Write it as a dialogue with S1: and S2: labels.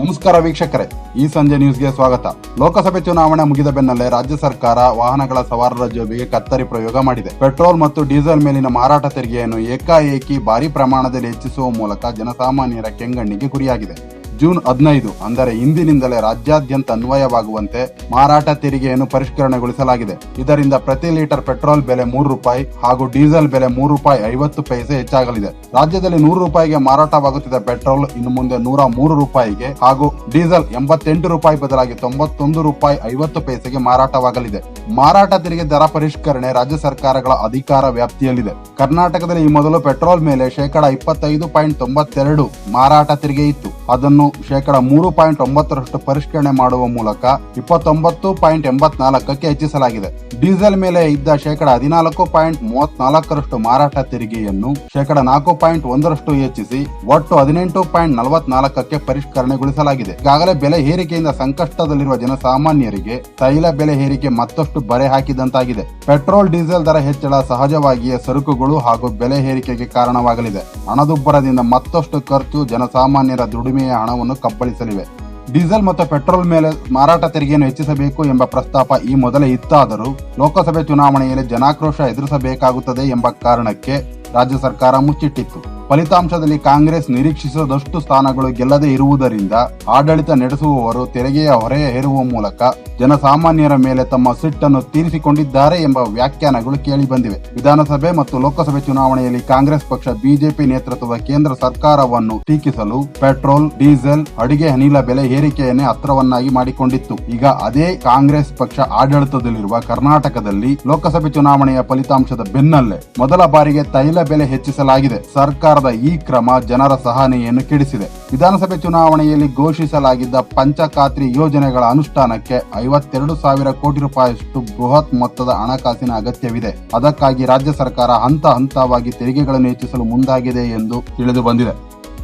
S1: ನಮಸ್ಕಾರ ವೀಕ್ಷಕರೇ, ಈ ಸಂಜೆ ನ್ಯೂಸ್ಗೆ ಸ್ವಾಗತ. ಲೋಕಸಭೆ ಚುನಾವಣೆ ಮುಗಿದ ಬೆನ್ನಲ್ಲೇ ರಾಜ್ಯ ಸರ್ಕಾರ ವಾಹನಗಳ ಸವಾರರ ಜೋಬಿಗೆ ಕತ್ತರಿ ಪ್ರಯೋಗ ಮಾಡಿದೆ. ಪೆಟ್ರೋಲ್ ಮತ್ತು ಡೀಸೆಲ್ ಮೇಲಿನ ಮಾರಾಟ ತೆರಿಗೆಯನ್ನು ಏಕಾಏಕಿ ಭಾರಿ ಪ್ರಮಾಣದಲ್ಲಿ ಹೆಚ್ಚಿಸುವ ಮೂಲಕ ಜನಸಾಮಾನ್ಯರ ಕೆಂಗಣ್ಣಿಗೆ ಗುರಿಯಾಗಿದೆ. ಜೂನ್ ಹದಿನೈದು, ಅಂದರೆ ಇಂದಿನಿಂದಲೇ ರಾಜ್ಯಾದ್ಯಂತ ಅನ್ವಯವಾಗುವಂತೆ ಮಾರಾಟ ತೆರಿಗೆಯನ್ನು ಪರಿಷ್ಕರಣೆಗೊಳಿಸಲಾಗಿದೆ. ಇದರಿಂದ ಪ್ರತಿ ಲೀಟರ್ ಪೆಟ್ರೋಲ್ ಬೆಲೆ ಮೂರು ರೂಪಾಯಿ ಹಾಗೂ ಡೀಸೆಲ್ ಬೆಲೆ ಮೂರು ರೂಪಾಯಿ ಐವತ್ತು ಪೈಸೆ ಹೆಚ್ಚಾಗಲಿದೆ. ರಾಜ್ಯದಲ್ಲಿ ನೂರು ರೂಪಾಯಿಗೆ ಮಾರಾಟವಾಗುತ್ತಿದ್ದ ಪೆಟ್ರೋಲ್ ಇನ್ನು ಮುಂದೆ ನೂರ ಮೂರು ರೂಪಾಯಿಗೆ ಹಾಗೂ ಡೀಸೆಲ್ ಎಂಬತ್ತೆಂಟು ರೂಪಾಯಿ ಬದಲಾಗಿ ತೊಂಬತ್ತೊಂದು ರೂಪಾಯಿ ಐವತ್ತು ಪೈಸೆಗೆ ಮಾರಾಟವಾಗಲಿದೆ. ಮಾರಾಟ ತೆರಿಗೆ ದರ ಪರಿಷ್ಕರಣೆ ರಾಜ್ಯ ಸರ್ಕಾರಗಳ ಅಧಿಕಾರ ವ್ಯಾಪ್ತಿಯಲ್ಲಿದೆ. ಕರ್ನಾಟಕದಲ್ಲಿ ಈ ಮೊದಲು ಪೆಟ್ರೋಲ್ ಮೇಲೆ ಶೇಕಡ ಇಪ್ಪತ್ತೈದು ಪಾಯಿಂಟ್ ತೊಂಬತ್ತೆರಡು ಮಾರಾಟ ತೆರಿಗೆ ಇತ್ತು. ಅದನ್ನು ಶೇಕಡ ಮೂರು ಪಾಯಿಂಟ್ ಒಂಬತ್ತರಷ್ಟು ಪರಿಷ್ಕರಣೆ ಮಾಡುವ ಮೂಲಕ ಇಪ್ಪತ್ತೊಂಬತ್ತು ಪಾಯಿಂಟ್ ಎಂಬತ್ನಾಲ್ಕಕ್ಕೆ ಹೆಚ್ಚಿಸಲಾಗಿದೆ. ಡೀಸೆಲ್ ಮೇಲೆ ಇದ್ದ ಶೇಕಡ ಹದಿನಾಲ್ಕು ಪಾಯಿಂಟ್ ಮೂವತ್ನಾಲ್ಕರಷ್ಟು ಮಾರಾಟ ತೆರಿಗೆಯನ್ನು ಶೇಕಡ ನಾಲ್ಕು ಪಾಯಿಂಟ್ ಒಂದರಷ್ಟು ಹೆಚ್ಚಿಸಿ ಒಟ್ಟು ಹದಿನೆಂಟು ಪಾಯಿಂಟ್ ನಲವತ್ನಾಲ್ಕಕ್ಕೆ ಪರಿಷ್ಕರಣೆಗೊಳಿಸಲಾಗಿದೆ. ಈಗಾಗಲೇ ಬೆಲೆ ಏರಿಕೆಯಿಂದ ಸಂಕಷ್ಟದಲ್ಲಿರುವ ಜನಸಾಮಾನ್ಯರಿಗೆ ತೈಲ ಬೆಲೆ ಏರಿಕೆ ಮತ್ತಷ್ಟು ಬರೆ ಹಾಕಿದಂತಾಗಿದೆ. ಪೆಟ್ರೋಲ್, ಡೀಸೆಲ್ ದರ ಹೆಚ್ಚಳ ಸಹಜವಾಗಿಯೇ ಸರಕುಗಳು ಹಾಗೂ ಬೆಲೆ ಏರಿಕೆಗೆ ಕಾರಣವಾಗಲಿದೆ. ಹಣದುಬ್ಬರದಿಂದ ಮತ್ತಷ್ಟು ಖರ್ಚು ಜನಸಾಮಾನ್ಯರ ದುಡಿಮೆಯ ಹಣವನ್ನು ಕಬ್ಬಳಿಸಲಿವೆ ಡೀಸೆಲ್ ಮತ್ತು ಪೆಟ್ರೋಲ್ ಮೇಲೆ ಮಾರಾಟ ತೆರಿಗೆಯನ್ನು ಹೆಚ್ಚಿಸಬೇಕು ಎಂಬ ಪ್ರಸ್ತಾಪ ಈ ಮೊದಲೇ ಇತ್ತಾದರೂ ಲೋಕಸಭೆ ಚುನಾವಣೆಯಲ್ಲಿ ಜನಾಕ್ರೋಶ ಎದುರಿಸಬೇಕಾಗುತ್ತದೆ ಎಂಬ ಕಾರಣಕ್ಕೆ ರಾಜ್ಯ ಸರ್ಕಾರ ಮುಚ್ಚಿಟ್ಟಿತ್ತು. ಫಲಿತಾಂಶದಲ್ಲಿ ಕಾಂಗ್ರೆಸ್ ನಿರೀಕ್ಷಿಸದಷ್ಟು ಸ್ಥಾನಗಳು ಗೆಲ್ಲದೇ ಇರುವುದರಿಂದ ಆಡಳಿತ ನಡೆಸುವವರು ತೆರಿಗೆಯ ಹೊರೆ ಹೇರುವ ಮೂಲಕ ಜನಸಾಮಾನ್ಯರ ಮೇಲೆ ತಮ್ಮ ಸಿಟ್ಟನ್ನು ತೀರಿಸಿಕೊಂಡಿದ್ದಾರೆ ಎಂಬ ವ್ಯಾಖ್ಯಾನಗಳು ಕೇಳಿಬಂದಿವೆ ವಿಧಾನಸಭೆ ಮತ್ತು ಲೋಕಸಭೆ ಚುನಾವಣೆಯಲ್ಲಿ ಕಾಂಗ್ರೆಸ್ ಪಕ್ಷ ಬಿಜೆಪಿ ನೇತೃತ್ವದ ಕೇಂದ್ರ ಸರ್ಕಾರವನ್ನು ಟೀಕಿಸಲು ಪೆಟ್ರೋಲ್, ಡೀಸೆಲ್, ಅಡಿಗೆ, ಅನಿಲ ಬೆಲೆ ಏರಿಕೆಯನ್ನೇ ಅತ್ರವನ್ನಾಗಿ ಮಾಡಿಕೊಂಡಿತ್ತು. ಈಗ ಅದೇ ಕಾಂಗ್ರೆಸ್ ಪಕ್ಷ ಆಡಳಿತದಲ್ಲಿರುವ ಕರ್ನಾಟಕದಲ್ಲಿ ಲೋಕಸಭೆ ಚುನಾವಣೆಯ ಫಲಿತಾಂಶದ ಬೆನ್ನಲ್ಲೇ ಮೊದಲ ಬಾರಿಗೆ ತೈಲ ಬೆಲೆ ಹೆಚ್ಚಿಸಲಾಗಿದೆ. ಸರ್ಕಾರದ ಈ ಕ್ರಮ ಜನರ ಸಹನೆಯನ್ನು ಕೆಡಿಸಿದೆ. ವಿಧಾನಸಭೆ ಚುನಾವಣೆಯಲ್ಲಿ ಘೋಷಿಸಲಾಗಿದ್ದ ಪಂಚಖಾತ್ರಿ ಯೋಜನೆಗಳ ಅನುಷ್ಠಾನಕ್ಕೆ ಐವತ್ತೆರಡು ಸಾವಿರ ಕೋಟಿ ರೂಪಾಯಿಯಷ್ಟು ಬೃಹತ್ ಮೊತ್ತದ ಹಣಕಾಸಿನ ಅಗತ್ಯವಿದೆ. ಅದಕ್ಕಾಗಿ ರಾಜ್ಯ ಸರ್ಕಾರ ಹಂತ ಹಂತವಾಗಿ ತೆರಿಗೆಗಳನ್ನು ಹೆಚ್ಚಿಸಲು ಮುಂದಾಗಿದೆ ಎಂದು ತಿಳಿದು ಬಂದಿದೆ.